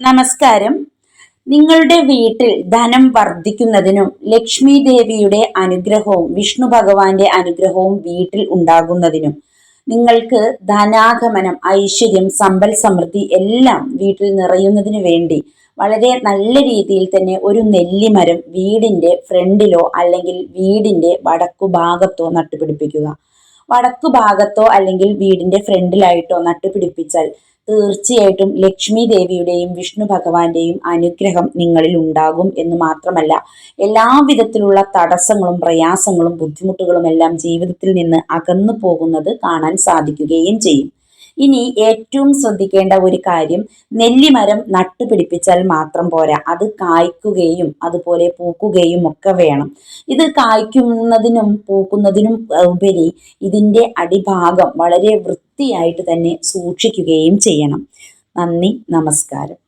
നമസ്കാരം. നിങ്ങളുടെ വീട്ടിൽ ധനം വർദ്ധിക്കുന്നതിനും ലക്ഷ്മി ദേവിയുടെ അനുഗ്രഹവും വിഷ്ണു ഭഗവാന്റെ അനുഗ്രഹവും വീട്ടിൽ ഉണ്ടാകുന്നതിനും നിങ്ങൾക്ക് ധനാഗമനം ഐശ്വര്യം സമ്പൽ സമൃദ്ധി എല്ലാം വീട്ടിൽ നിറയുന്നതിന് വേണ്ടി വളരെ നല്ല രീതിയിൽ തന്നെ ഒരു നെല്ലിമരം വീടിന്റെ ഫ്രണ്ടിലോ അല്ലെങ്കിൽ വീടിന്റെ വടക്കു ഭാഗത്തോ നട്ടുപിടിപ്പിക്കുക. വടക്കു ഭാഗത്തോ അല്ലെങ്കിൽ വീടിന്റെ ഫ്രണ്ടിലായിട്ടോ നട്ടുപിടിപ്പിച്ചാൽ തീർച്ചയായിട്ടും ലക്ഷ്മി ദേവിയുടെയും വിഷ്ണു ഭഗവാന്റെയും അനുഗ്രഹം നിങ്ങളിൽ ഉണ്ടാകും എന്ന് മാത്രമല്ല എല്ലാവിധത്തിലുള്ള തടസ്സങ്ങളും പ്രയാസങ്ങളും ബുദ്ധിമുട്ടുകളും എല്ലാം ജീവിതത്തിൽ നിന്ന് അകന്നു പോകുന്നത് കാണാൻ സാധിക്കുകയും ചെയ്യും. ഇനി ഏറ്റവും ശ്രദ്ധിക്കേണ്ട ഒരു കാര്യം നെല്ലിമരം നട്ടുപിടിപ്പിച്ചാൽ മാത്രം പോരാ. അത് കായ്ക്കുകയും അതുപോലെ പൂക്കുകയും ഒക്കെ വേണം. ഇത് കായ്ക്കുന്നതിനും പൂക്കുന്നതിനും ഉപരി ഇതിന്റെ അടിഭാഗം വളരെ വൃത്തിയായിട്ട് തന്നെ സൂക്ഷിക്കുകയും ചെയ്യണം. നന്ദി നമസ്കാരം.